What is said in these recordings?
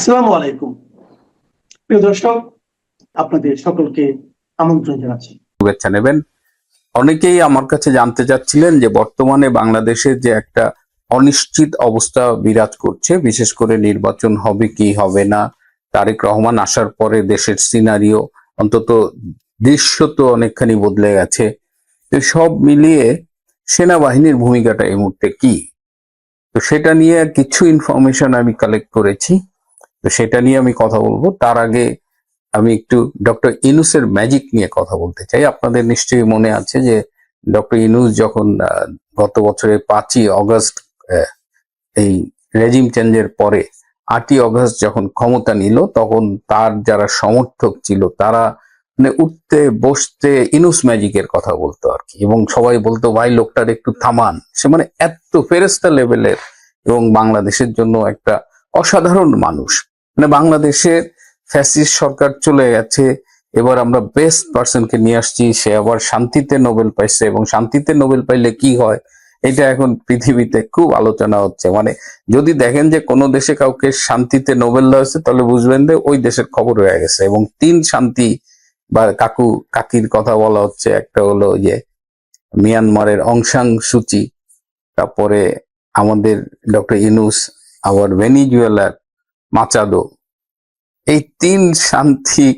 আসসালামু আলাইকুম। প্রিয় দর্শক, আপনাদের সকলকে আমন্ত্রণ জানাচ্ছি। শুভেচ্ছা নেবেন। অনেকেই আমার কাছে জানতে চাচ্ছিলেন যে বর্তমানে বাংলাদেশে যে একটা অনিশ্চিত অবস্থা বিরাজ করছে, বিশেষ করে নির্বাচন হবে কি হবে না, তারেক রহমান আসার পরে দেশের সিনারিও অন্তত দৃশ্য তো অনেকখানি বদলে গেছে। তো সব মিলিয়ে সেনাবাহিনীর ভূমিকাটা এই মুহূর্তে কি? তো সেটা নিয়ে কিছু ইনফরমেশন আমি কালেক্ট করেছি। তো সেটা নিয়ে আমি কথা বলব। তার আগে আমি একটু ডক্টর ইনুসের ম্যাজিক নিয়ে কথা বলতে চাই। আপনাদের নিশ্চয়ই মনে আছে যে ডক্টর ইনুস যখন গত বছরের পাঁচই অগস্ট এই রেজিম চেঞ্জের পরে আটই অগস্ট যখন ক্ষমতা নিল, তখন তার যারা সমর্থক ছিল, তারা মানে উঠতে, বসতে ইনুস ম্যাজিকের কথা বলতো আর কি। এবং সবাই বলতো, ভাই, লোকটার একটু থামান। সে মানে এত ফেরেস্তা লেভেলের এবং বাংলাদেশের জন্য একটা অসাধারণ মানুষ। মানে বাংলাদেশের ফ্যাসিস্ট সরকার চলে গেছে। এবার আমরা বেস্ট পার্সনকে নিয়ে আসছি, সে আবার শান্তিতে নোবেল পাইছে এবং শান্তিতে নোবেল পাইলে কি হয়, এটা এখন পৃথিবীতে খুব আলোচনা হচ্ছে। মানে যদি দেখেন যে কোনো দেশে কাউকে শান্তিতে নোবেল দেওয়া হয়েছে, তাহলে বুঝবেন যে ওই দেশের খবর হয়ে গেছে এবং তিন শান্তি বা কাকু, কাকির কথা বলা হচ্ছে। একটা হলো যে মিয়ানমারের অংশাং সূচি তারপরে আমাদের ডক্টর ইনুস আবার ভেনিজুয়েলার মাচাদো। এই তিন শান্তি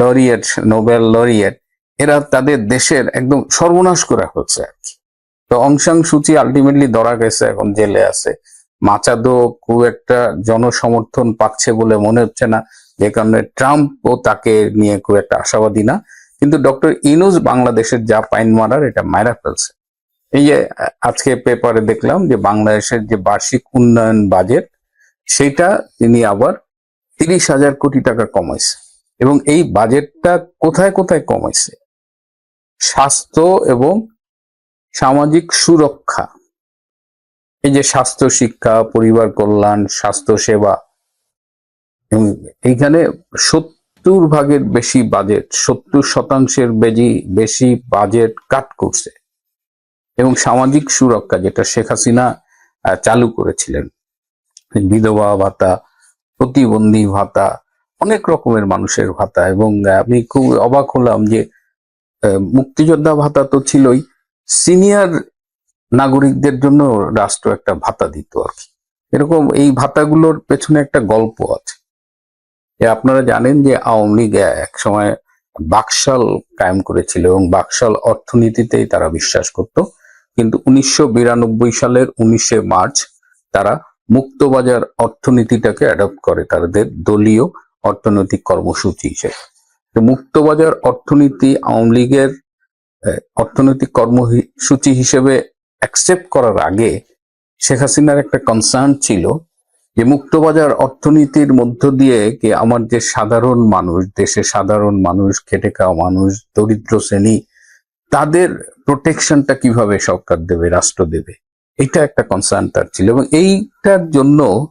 লরিয়েট, নোবেল লরিয়েট, এরা তাদের দেশের একদম সর্বনাশ করা হচ্ছে আর কি। তো অংশাং সূচি আলটিমেটলি ধরা গেছে, এখন জেলে আছে। মাচাদো খুব একটা জনসমর্থন পাচ্ছে বলে মনে হচ্ছে না, যে কারণে ট্রাম্প ও তাকে নিয়ে খুব একটা আশাবাদী না। কিন্তু ডক্টর ইনুজ বাংলাদেশের যা পাইন মারার, এটা মায়েরা ফেলছে। এই যে আজকে পেপারে দেখলাম যে বাংলাদেশের যে বার্ষিক উন্নয়ন বাজেট সেটা তিনি আবার তিরিশ হাজার কোটি টাকা কমাইছে। এবং এই বাজেটটা কোথায় কোথায় কমাইছে? স্বাস্থ্য এবং সামাজিক সুরক্ষা। এই যে স্বাস্থ্য শিক্ষা, পরিবার কল্যাণ, স্বাস্থ্য সেবা এইখানে সত্তর ভাগের বেশি বাজেট, সত্তর শতাংশের বেশি বেশি বাজেট কাট করছে। এবং সামাজিক সুরক্ষা, যেটা শেখ হাসিনা চালু করেছিলেন। বিধবা ভাতা, প্রতিবন্ধী ভাতা, অনেক রকমের মানুষের ভাতা এবং আমি খুব অবাক হলাম যে মুক্তিযোদ্ধা ভাতা তো ছিলই, সিনিয়র নাগরিকদের জন্য রাষ্ট্র একটা ভাতা দিত আর কি। এরকম এই ভাতাগুলোর পেছনে একটা গল্প আছে। যে আপনারা জানেন যে আওয়ামী লীগ এক সময় বাকশাল কায়েম করেছিল এবং বাকশাল অর্থনীতিতেই তারা বিশ্বাস করত। কিন্তু উনিশশো বিরানব্বই সালের উনিশে মার্চ তারা মুক্তবাজার অর্থনীতিটাকে অ্যাডপ্ট করে তাদের দলীয় অর্থনৈতিক কর্মসূচি হিসেবে। মুক্তবাজার অর্থনীতি আওয়ামী লীগের অর্থনৈতিক কর্মসূচি হিসেবে অ্যাকসেপ্ট করার আগে শেখ হাসিনার একটা কনসার্ন ছিল যে মুক্তবাজার অর্থনীতির মধ্য দিয়ে কি আমার যে সাধারণ মানুষ, দেশে সাধারণ মানুষ, খেটে খাওয়া মানুষ, দরিদ্র শ্রেণি, তাদের প্রোটেকশনটা কীভাবে সরকার দেবে, রাষ্ট্র দেবে? এটা একটা কনসার্ন তার ছিল এবং এইটার জন্য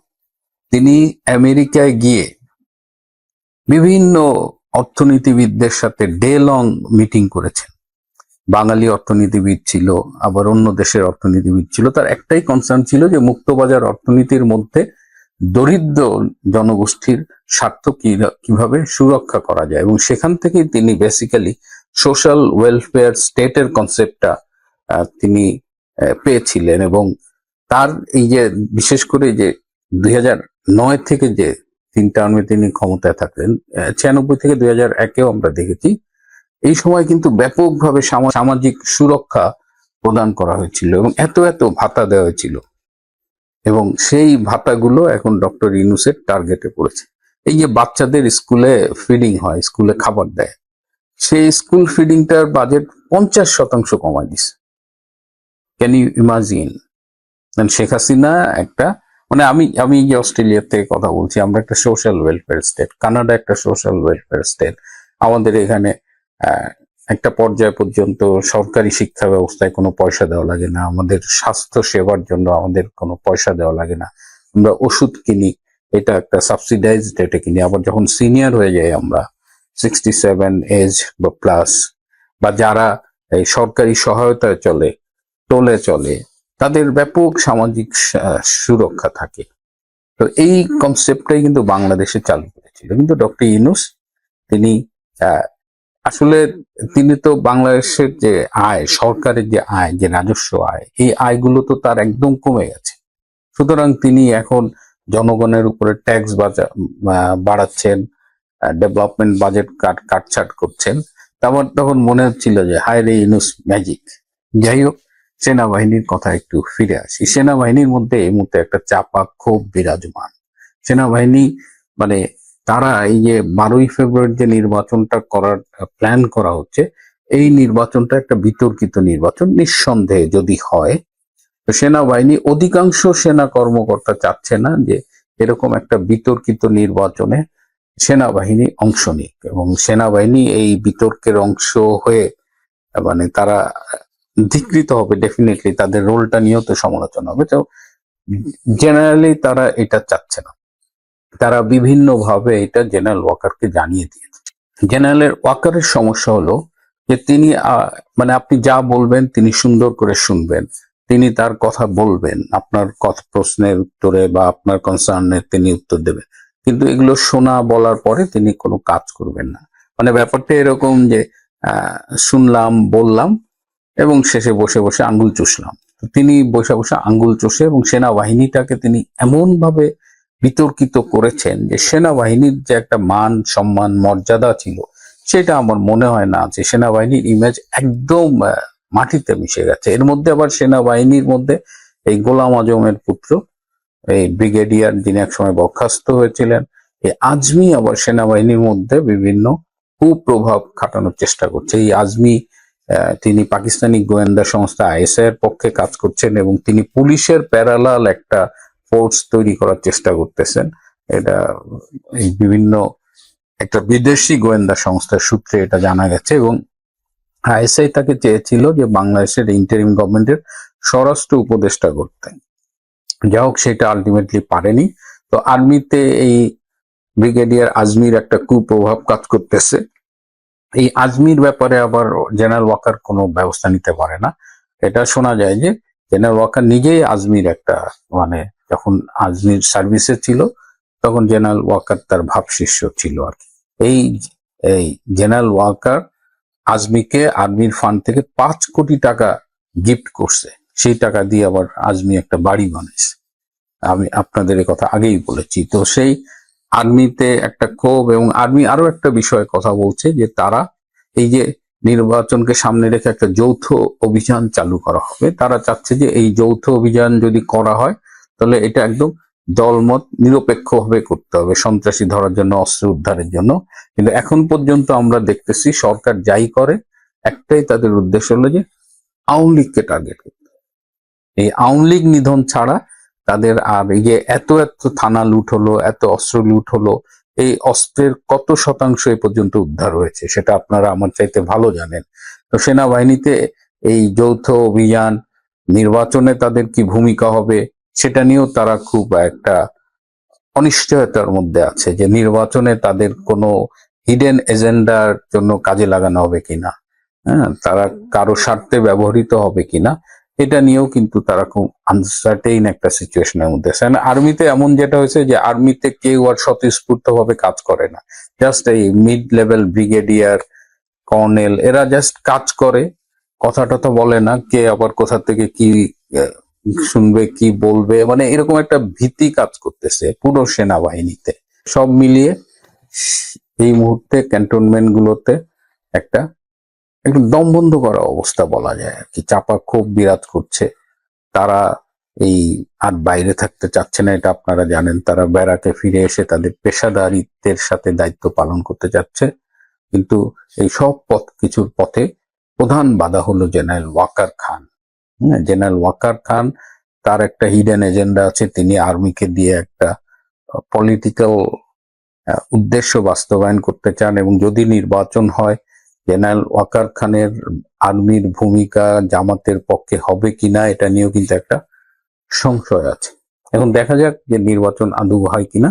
তিনি আমেরিকায় গিয়ে বিভিন্ন অর্থনীতিবিদদের সাথে ডে লং মিটিং করেছেন। বাঙালি অর্থনীতিবিদ ছিল, আবার অন্য দেশের অর্থনীতিবিদ ছিল। তার একটাই কনসার্ন ছিল যে মুক্তবাজার অর্থনীতির মধ্যে দরিদ্র জনগোষ্ঠীর স্বার্থ কীভাবে সুরক্ষা করা যায় এবং সেখান থেকেই তিনি বেসিক্যালি সোশ্যাল ওয়েলফেয়ার স্টেটের কনসেপ্টটা তিনি পেয়েছিলেন এবং তার এই যে, বিশেষ করে যে দুই নয় থেকে যে তিন টার্মে তিনি ক্ষমতায় থাকলেন ছিয়ানব্বই থেকে দুই হাজার একেও আমরা দেখেছি, এই সময় কিন্তু ব্যাপকভাবে সামাজিক সুরক্ষা প্রদান করা হয়েছিল এবং এত এত ভাতা দেওয়া হয়েছিল। এবং সেই ভাতাগুলো এখন ডক্টর ইনুসের টার্গেটে পড়েছে এই যে বাচ্চাদের স্কুলে ফিডিং হয়, স্কুলে খাবার দেয়, সেই স্কুল ফিডিংটার বাজেট পঞ্চাশ শতাংশ কমায় দিছে। Can you imagine Sheikh Hasina একটা মানে আমি আমি যে অস্ট্রেলিয়া থেকে কথা বলছি, আমরা একটা সোশ্যাল ওয়েলফেয়ার স্টেট কানাডা একটা সোশ্যাল ওয়েলফেয়ার স্টেট আমাদের এখানে একটা পর্যায় পর্যন্ত সরকারি শিক্ষা ব্যবস্থায় কোনো পয়সা দেওয়া লাগে না, আমাদের স্বাস্থ্য সেবার জন্য আমাদের কোনো পয়সা দেওয়া লাগে না, আমরা ওষুধ কিনি, এটা একটা সাবসিডাইজ রেটে কিনি, আবার যখন সিনিয়র হয়ে যাই আমরা সিক্সটি সেভেন এজ বা প্লাস বা যারা এই সরকারি সহায়তায় চলে টোলে চলে, তাদের ব্যাপক সামাজিক সুরক্ষা থাকে। তো এই কনসেপ্টটাই কিন্তু বাংলাদেশে চালু করেছিল কিন্তু ডক্টর ইউনুস, তিনি আসলে তিনি তো বাংলাদেশের যে আয়, সরকারের যে আয়, যে রাজস্ব আয়, এই আয়গুলো তো তার একদম কমে গেছে। সুতরাং তিনি এখন জনগণের উপরে ট্যাক্স বাড়াচ্ছেন ডেভেলপমেন্ট বাজেট কাট, কাটছাট করছেন। তারপর তখন মনে হচ্ছিল যে হায় রে ইনুস ম্যাজিক যাই হোক সেনাবাহিনীর কথা একটু ফিরে আসি। সেনাবাহিনীর মধ্যে এই মুহূর্তে একটা চাপা, ক্ষোভ বিরাজমান। সেনাবাহিনী মানে তারা এই যে বারোই ফেব্রুয়ারি যে নির্বাচনটা করার প্ল্যান করা হচ্ছে, এই নির্বাচনটা একটা বিতর্কিত নির্বাচন, নিঃসন্দেহে যদি হয়, তো সেনাবাহিনী অধিকাংশ সেনা কর্মকর্তা চাচ্ছে না যে এরকম একটা বিতর্কিত নির্বাচনে সেনাবাহিনী অংশ নিক। এবং সেনাবাহিনী এই বিতর্কের অংশ হয়ে মানে তারা ধিকৃত হবে ডেফিনেটলি তাদের রোলটা নিয়েও তো সমালোচনা হবে। তো জেনারেলি তারা এটা চাচ্ছে না। তারা বিভিন্ন ভাবে এটা জেনারেল ওয়াকারকে জানিয়ে দিয়েছে। জেনারেল ওয়াকারের সমস্যা হলো যে তিনি মানে আপনি যা বলবেন তিনি সুন্দর করে শুনবেন। তিনি তার কথা বলবেন, আপনার কথা, প্রশ্নের উত্তরে বা আপনার কনসার্নের তিনি উত্তর দেবেন। কিন্তু এগুলো শোনা বলার পরে তিনি কোনো কাজ করবেন না। মানে ব্যাপারটা এরকম যে শুনলাম, বললাম এবং শেষে বসে বসে আঙ্গুল চুষলাম। তিনি বসে বসে আঙ্গুল চষে এবং সেনাবাহিনীটাকে তিনি এমন ভাবে বিতর্কিত করেছেন যে সেনাবাহিনীর যে একটা মান, সম্মান, মর্যাদা ছিল, সেটা আমার মনে হয় না যে সেনাবাহিনীর ইমেজ একদম মাটিতে মিশে গেছে। এর মধ্যে আবার সেনাবাহিনীর মধ্যে এই গোলাম আজমের পুত্র, এই ব্রিগেডিয়ার যিনি একসময় বরখাস্ত হয়েছিলেন, এই আজমি আবার সেনাবাহিনীর মধ্যে বিভিন্ন কুপ্রভাব খাটানোর চেষ্টা করছে। এই আজমি তিনি পাকিস্তানি গোয়েন্দা সংস্থা আইএসআই এর পক্ষে কাজ করছেন এবং তিনি পুলিশের প্যারালাল একটা ফোর্স তৈরি করার চেষ্টা করতেছেন। এটা বিভিন্ন একটা বিদেশি গোয়েন্দা সংস্থার সূত্রে এটা জানা গেছে এবং আইএসআই তাকে চেয়েছিল যে বাংলাদেশের ইন্টারিম গভর্নমেন্টের স্বরাষ্ট্র উপদেষ্টা করতে। যা হোক, সেটা আলটিমেটলি পারেনি। তো আর্মিতে এই ব্রিগেডিয়ার আজমির একটা কুপ্রভাব কাজ করতেছে। এই আজমির ব্যাপারে আবার জেনারেল ওয়াকার কোনো ব্যবস্থা নিতে পারে না। এটা শোনা যায় যে জেনারেল ওয়াকার নিজেই আজমির একটা মানে যখন আজমির সার্ভিসে ছিল, তখন জেনারেল ওয়াকার তার ভাব শিষ্য ছিল আর কি। এই এই জেনারেল ওয়াকার আজমিকে আর্মির ফান্ড থেকে পাঁচ কোটি টাকা গিফট করছে। সেই টাকা দিয়ে আবার আজমি একটা বাড়ি বানাইছে। আমি আপনাদের কথা আগেই বলেছি। তো সেই আর্মিতে একটা ক্ষোভ এবং আর্মি আরও একটা বিষয়ে কথা বলছে যে তারা এই যে নির্বাচনকে সামনে রেখে একটা যৌথ অভিযান চালু করা হবে, তারা চাচ্ছে যে এই যৌথ অভিযান যদি করা হয়, তাহলে এটা একদম দলমত নিরপেক্ষ ভাবে করতে হবে, সন্ত্রাসী ধরার জন্য, অস্ত্র উদ্ধারের জন্য। কিন্তু এখন পর্যন্ত আমরা দেখতেছি সরকার যাই করে, একটাই তাদের উদ্দেশ্য হলো যে আওয়ামী লীগকে টার্গেট করতে এই আওয়ামী লীগ নিধন ছাড়া তাদের আর এই যে এত এত থানা লুট হলো, এত অস্ত্র লুট হলো, এই অস্ত্রের কত শতাংশ এ পর্যন্ত উদ্ধার হয়েছে সেটা আপনারা আমার চাইতে ভালো জানেন। তো সেনাবাহিনীতে এই যৌথ অভিযান নির্বাচনে তাদের কি ভূমিকা হবে সেটা নিয়েও তারা খুব একটা অনিশ্চয়তার মধ্যে আছে যে নির্বাচনে তাদের কোনো হিডেন এজেন্ডার জন্য কাজে লাগানো হবে কিনা। হ্যাঁ তারা কারও স্বার্থে ব্যবহৃত হবে কিনা এটা নিয়েও কিন্তু তারা খুব আনসার্টেইন একটা সিচুয়েশনের মধ্যে আছে। আর্মিতে এমন যেটা হয়েছে যে আর্মিতে কেউ আর স্বতঃস্ফূর্ত ভাবে কাজ করে না। জাস্ট এই মিড লেভেল ব্রিগেডিয়ার কর্নেল এরা জাস্ট কাজ করে। কথা টথা বলে না, কে আবার কোথা থেকে কি শুনবে, কি বলবে মানে এরকম একটা ভীতি কাজ করতেছে পুরো সেনাবাহিনীতে। সব মিলিয়ে এই মুহূর্তে ক্যান্টনমেন্ট গুলোতে একটা একটু দম বন্ধ করা অবস্থা বলা যায়। আর কি চাপা ক্ষোভ বিরাজ করছে। তারা এই আর বাইরে থাকতে চাচ্ছে না, এটা আপনারা জানেন। তারা ব্যারাকে ফিরে এসে তাদের পেশাদারিত্বের সাথে দায়িত্ব পালন করতে যাচ্ছে কিন্তু এই সব পথ, কিছুর পথে প্রধান বাধা হলো জেনারেল ওয়াকার খান। হ্যাঁ জেনারেল ওয়াকার খান, তার একটা হিডেন এজেন্ডা আছে। তিনি আর্মিকে দিয়ে একটা পলিটিক্যাল উদ্দেশ্য বাস্তবায়ন করতে চান এবং যদি নির্বাচন হয় জেনারেল ওয়াকার খানের আর্মির ভূমিকা জামাতের পক্ষে হবে কিনা এটা নিয়েও কিন্তু একটা সংশয় আছে। এখন দেখা যাক যে নির্বাচন আদৌ হয় কিনা।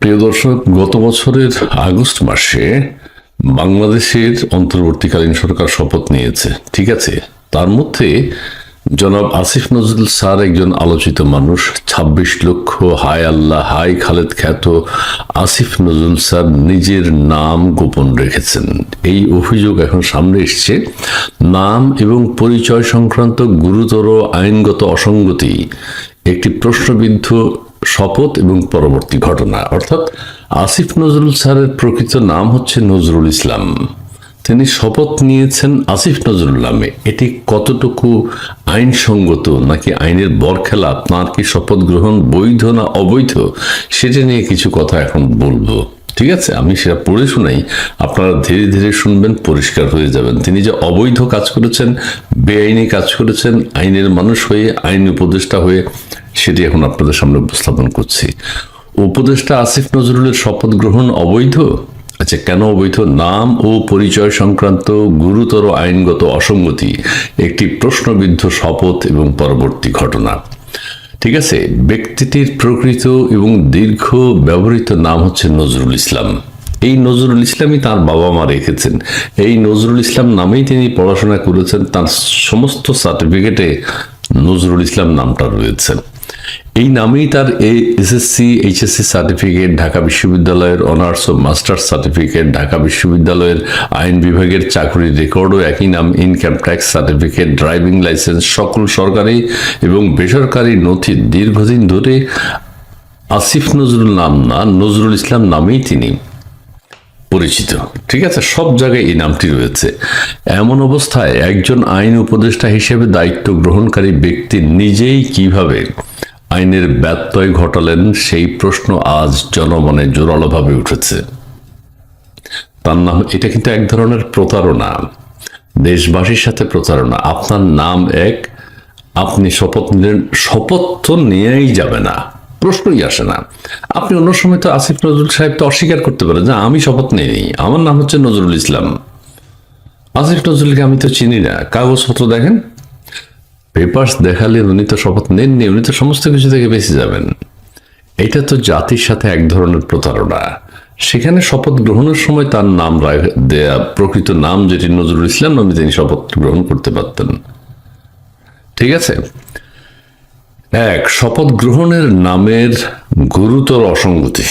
প্রিয় দর্শক, গত বছরের আগস্ট মাসে বাংলাদেশের অন্তর্বর্তীকালীন সরকার শপথ নিয়েছে, ঠিক আছে? তার মধ্যে জনাব আসিফ নজরুল স্যার একজন আলোচিত মানুষ। ২৬ লক্ষ, হায় আল্লাহ হাই খালেদ খ্যাত আসিফ নজরুল স্যার নিজের নাম গোপন রেখেছেন। এই অভিযোগ এখন সামনে এসছে। নাম এবং পরিচয় সংক্রান্ত গুরুতর আইনগত অসঙ্গতি, একটি প্রশ্নবিদ্ধ শপথ এবং পরবর্তী ঘটনা। অর্থাৎ আসিফ নজরুল স্যারের প্রকৃত নাম হচ্ছে নজরুল ইসলাম। তিনি শপথ নিয়েছেন আসিফ নজরুল নামে এটি কতটুকু আইনসঙ্গত নাকি আইনের বরখেলা তাঁর কি শপথ গ্রহণ বৈধ না অবৈধ, সেটা নিয়ে কিছু কথা এখন বলব। ঠিক আছে? আমি সেটা পড়ে শোনাই আপনারা ধীরে ধীরে শুনবেন, পরিষ্কার হয়ে যাবেন। তিনি যে অবৈধ কাজ করেছেন, বেআইনি কাজ করেছেন, আইনের মানুষ হয়ে, আইন উপদেষ্টা হয়ে, সেটি এখন আপনাদের সামনে উপস্থাপন করছি। উপদেষ্টা আসিফ নজরুলের শপথ গ্রহণ অবৈধ? আচ্ছা কেন অবৈধ নাম ও পরিচয় সংক্রান্ত গুরুতর আইনগত অসঙ্গতি? একটি প্রশ্নবিদ্ধ শপথ এবং পরবর্তী ঘটনা। ঠিক আছে, ব্যক্তিটির প্রকৃত এবং দীর্ঘ ব্যবহৃত নাম হচ্ছে নজরুল ইসলাম। এই নজরুল ইসলামই তার বাবা মা রেখেছেন। এই নজরুল ইসলাম নামেই তিনি পড়াশোনা করেছেন। তার সমস্ত সার্টিফিকেটে নজরুল ইসলাম নামটা রয়েছে। এই নামেই তার এই এসএসসি এইচএসসি সার্টিফিকেট, ঢাকা বিশ্ববিদ্যালয়ের অনার্স ও মাস্টার্স সার্টিফিকেট, ঢাকা বিশ্ববিদ্যালয়ের আইন বিভাগের চাকরির রেকর্ডও একই নাম, income tax certificate, driving licence, সকল সরকারি এবং বেসরকারি নথি। দীর্ঘদিন ধরে আসিফ নজরুল নাম না, নজরুল ইসলাম নামেই তিনি পরিচিত। ঠিক আছে, সব জায়গায় এই নামটি রয়েছে। এমন অবস্থায় একজন আইন উপদেষ্টা হিসেবে দায়িত্ব গ্রহণকারী ব্যক্তি নিজেই কীভাবে আইনের ব্যত্যয় ঘটালেন সেই প্রশ্ন আজ জনমনে জোরালোভাবে উঠেছে। তার নাম, এটা কিন্তু এক ধরনের প্রতারণা। দেশবাসীর সাথে প্রতারণা। আপনার নাম এক, আপনি শপথ নিলেন, শপথ তো নিয়েই যাবে না, প্রশ্নই আসে না। আপনি অন্য সময় তো আসিফ নজরুল সাহেব তো অস্বীকার করতে পারেন যে আমি শপথ নিইনি। আমার নাম হচ্ছে নজরুল ইসলাম। আসিফ নজরুলকে আমি তো চিনি না। কাগজপত্র দেখেন পেপার্স দেখালে উনি তো শপথ নেননি, উনি তো সমস্ত কিছু থেকে বেঁচে যাবেন। এটা তো জাতির সাথে এক ধরনের প্রতারণা। সেখানে শপথ গ্রহণের সময় তার নাম দেয়া প্রকৃত নাম যেটি নজরুল ইসলাম নামে তিনি শপথ গ্রহণ করতে পারতেন। ঠিক আছে? এক, শপথ গ্রহণের নামের গুরুতর অসঙ্গতি।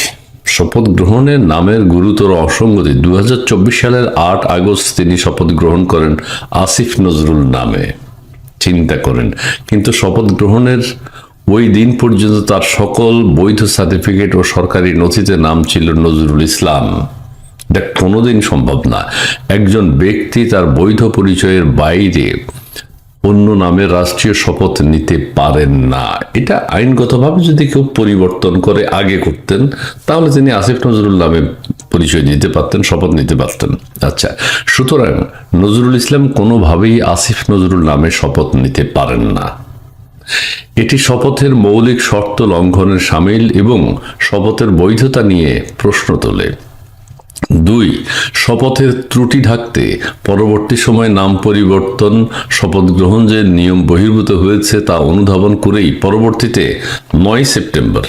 শপথ গ্রহণের নামের গুরুতর অসঙ্গতি। দু হাজার চব্বিশ সালের আট আগস্ট তিনি শপথ গ্রহণ করেন আসিফ নজরুল নামে। চিন্তা করেন। কিন্তু শপথ গ্রহণের ওই দিন পর্যন্ত তার সকল বৈধ সার্টিফিকেট ও সরকারি নথিতে নাম ছিল নজরুল ইসলাম। এটা কোনোদিন সম্ভব না। একজন ব্যক্তি তার বৈধ পরিচয়ের বাইরে অন্য নামে রাষ্ট্রীয় শপথ নিতে পারেন না। এটা আইনগতভাবে যদি কেউ পরিবর্তন করে আগে করতেন, তাহলে তিনি আসিফ নজরুল নামে পরিচয় দিতে পারতেন, শপথ নিতে পারতেন। আচ্ছা সুতরাং নজরুল ইসলাম কোনোভাবেই আসিফ নজরুল নামে শপথ নিতে পারেন না। এটি শপথের মৌলিক শর্ত লঙ্ঘনের সামিল এবং শপথের বৈধতা নিয়ে প্রশ্ন তোলে। দুই, শপথের ত্রুটি ঢাকতে পরবর্তী সময়ে নাম পরিবর্তন, শপথ গ্রহণ যে নিয়ম বহির্ভূত হয়েছে তা অনুধাবন করেই পরবর্তীতে নয় সেপ্টেম্বর।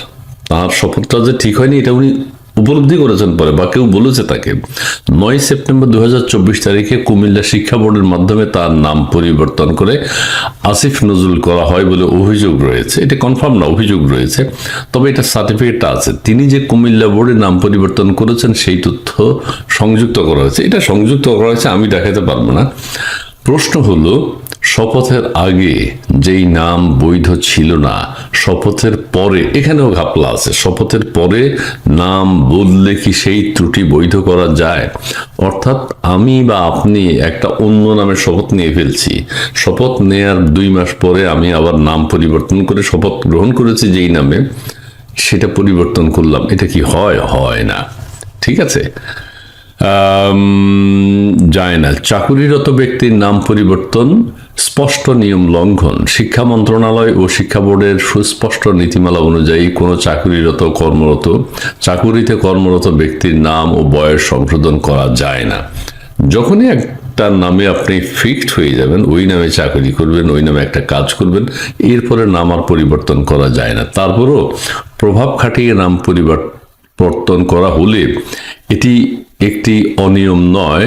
তার শপথটা যে ঠিক হয়নি, এটা উনি উপলব্ধি করেছেন পরে, বা কেউ বলেছে তাকে। নয় সেপ্টেম্বর দু হাজার চব্বিশ তারিখে কুমিল্লা শিক্ষা বোর্ডের মাধ্যমে তার নাম পরিবর্তন করে আসিফ নজরুল করা হয় বলে অভিযোগ রয়েছে। এটা কনফার্ম না, অভিযোগ রয়েছে। তবে এটা সার্টিফিকেটটা আছে। তিনি যে কুমিল্লা বোর্ডে নাম পরিবর্তন করেছেন, সেই তথ্য সংযুক্ত করা হয়েছে। এটা সংযুক্ত করা হয়েছে, আমি দেখাতে পারব না। প্রশ্ন হলো শপথের আগে যেই নাম বৈধ ছিল না, শপথের পরে, এখানেও ঘাপলা আছে, শপথের পরে নাম বললে কি সেই ত্রুটি বৈধ করা যায়? অর্থাৎ আমি বা আপনি একটা অন্য নামে শপথ নিয়ে ফেলছি। শপথ নেয়ার দুই মাস পরে আমি আবার নাম পরিবর্তন করে শপথ গ্রহণ করেছি যেই নামে, সেটা পরিবর্তন করলাম। এটা কি হয়? হয় না। ঠিক আছে? যায় না। চাকুরিরত ব্যক্তির নাম পরিবর্তন, স্পষ্ট নিয়ম লঙ্ঘন। শিক্ষা মন্ত্রণালয় ও শিক্ষা বোর্ডের সুস্পষ্ট নীতিমালা অনুযায়ী কোনো চাকুরিরত কর্মরত, চাকুরিতে কর্মরত ব্যক্তির নাম ও বয়স সংশোধন করা যায় না। যখনই একটা নামে আপনি ফিক্সড হয়ে যাবেন, ওই নামে চাকরি করবেন, ওই নামে একটা কাজ করবেন, এরপরে নাম আর পরিবর্তন করা যায় না। তারপরও প্রভাব খাটিয়ে নাম পরিবর্তন করা হলে এটি একটি অনিয়ম নয়,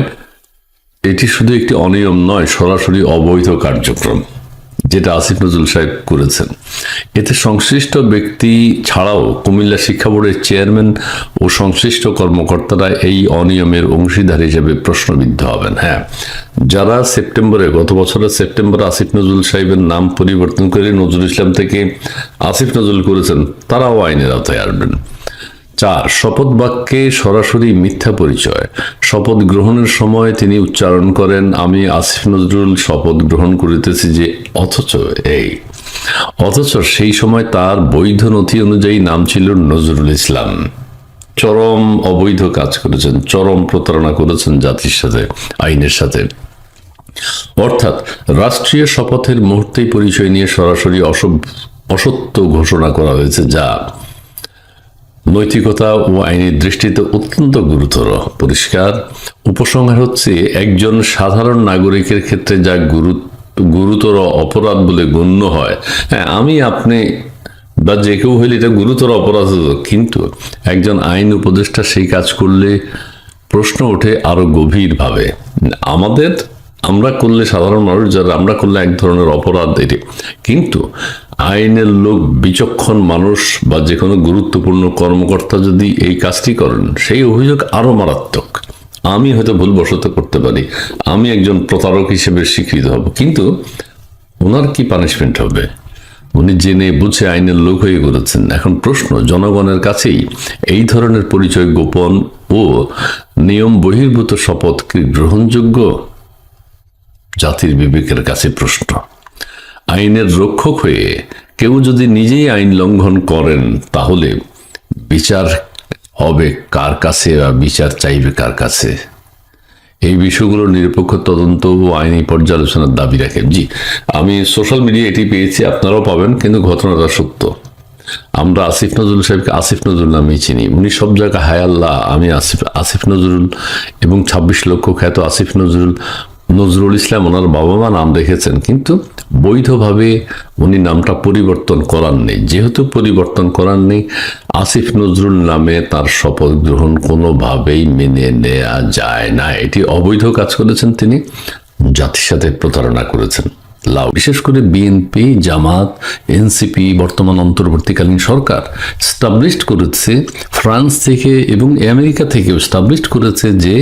এটি শুধু একটি অনিয়ম নয়, সরাসরি অবৈধ কার্যক্রম, যেটা আসিফ নজরুল সাহেব করেছেন। এতে সংশ্লিষ্ট ব্যক্তি ছাড়াও কুমিল্লা শিক্ষা বোর্ডের চেয়ারম্যান ও সংশ্লিষ্ট কর্মকর্তারা এই অনিয়মের অংশীদার হিসেবে প্রশ্নবিদ্ধ হবেন। হ্যাঁ যারা সেপ্টেম্বরে, গত বছরের সেপ্টেম্বরে আসিফ নজরুল সাহেবের নাম পরিবর্তন করে নজরুল ইসলাম থেকে আসিফ নজরুল করেছেন, তারাও আইনের আওতায় আসবেন। চার, শপথ বাক্যে সরাসরি মিথ্যা পরিচয়। শপথ গ্রহণের সময় তিনি উচ্চারণ করেন, আমি আসিফ নজরুল শপথ গ্রহণ করিতেছি যে, অথচ এই। অথচ সেই সময় তার বৈধ নথি অনুযায়ী নাম ছিল নজরুল ইসলাম। চরম অবৈধ কাজ করেছেন, চরম প্রতারণা করেছেন জাতির সাথে, আইনের সাথে। অর্থাৎ রাষ্ট্রীয় শপথের মুহূর্তেই পরিচয় নিয়ে সরাসরি অসত্য ঘোষণা করা হয়েছে, যা নৈতিকতা ও আইনের দৃষ্টিতে অত্যন্ত গুরুতর, পরিষ্কার। উপসংহার হচ্ছে একজন সাধারণ নাগরিকের ক্ষেত্রে যা গুরু গুরুতর অপরাধ বলে গণ্য হয়। হ্যাঁ আমি আপনি বা যে কেউ হইলে এটা গুরুতর অপরাধ কিন্তু একজন আইন উপদেষ্টা সেই কাজ করলে প্রশ্ন ওঠে আরও গভীরভাবে। আমাদের, আমরা করলে সাধারণ মানুষ, যারা আমরা করলে এক ধরনের অপরাধ এটি। কিন্তু আইনের লোক, বিচক্ষণ মানুষ বা যে কোনো গুরুত্বপূর্ণ কর্মকর্তা যদি এই কাজটি করেন, সেই অভিযোগ আরও মারাত্মক। আমি হয়তো ভুলবশত করতে পারি। আমি একজন প্রতারক হিসেবে স্বীকৃত হব। কিন্তু ওনার কি পানিশমেন্ট হবে? উনি জেনে বুঝে আইনের লোক হয়ে করেছেন এখন প্রশ্ন, জনগণের কাছেই এই ধরনের পরিচয় গোপন ও নিয়ম বহির্ভূত শপথ কি গ্রহণযোগ্য? জাতির বিবেকের কাছে প্রশ্ন। আইনের রক্ষক হয়ে কেউ যদি নিজেই আইন লঙ্ঘন করেন, তাহলে বিচার হবে কার কাছে বা বিচার চাইবে কার কাছে? এই বিষয়গুলো নিরপেক্ষ তদন্ত ও আইনি পর্যালোচনার দাবি রাখে। জি, আমি সোশ্যাল মিডিয়া এটি পেয়েছি, আপনারাও পাবেন, কিন্তু ঘটনাটা সত্য। আমরা আসিফ নজরুল সাহেবকে আসিফ নজরুল নামেই চিনি। উনি সব জায়গায় হায় আল্লাহ, আমি আসিফ আসিফ নজরুল এবং ছাব্বিশ লক্ষ খ্যাত আসিফ নজরুল নজরুল ইসলাম ওনার বাবা মা নাম রেখেছেন কিন্তু বৈধভাবে উনি নামটা পরিবর্তন করার নেই। যেহেতু পরিবর্তন করার নেই, আসিফ নজরুল নামে তার শপথ গ্রহণ কোনোভাবেই মেনে নেওয়া যায় না। এটি অবৈধ কাজ করেছেন তিনি জাতির সাথে প্রতারণা করেছেন। লাউ বিশেষ করে বিএনপি জামাত এনসিপি বর্তমান অন্তর্বর্তীকালীন সরকার স্টাবলিশড করেছে, ফ্রান্স থেকে এবং আমেরিকা থেকেও স্টাবলিশড করেছে যে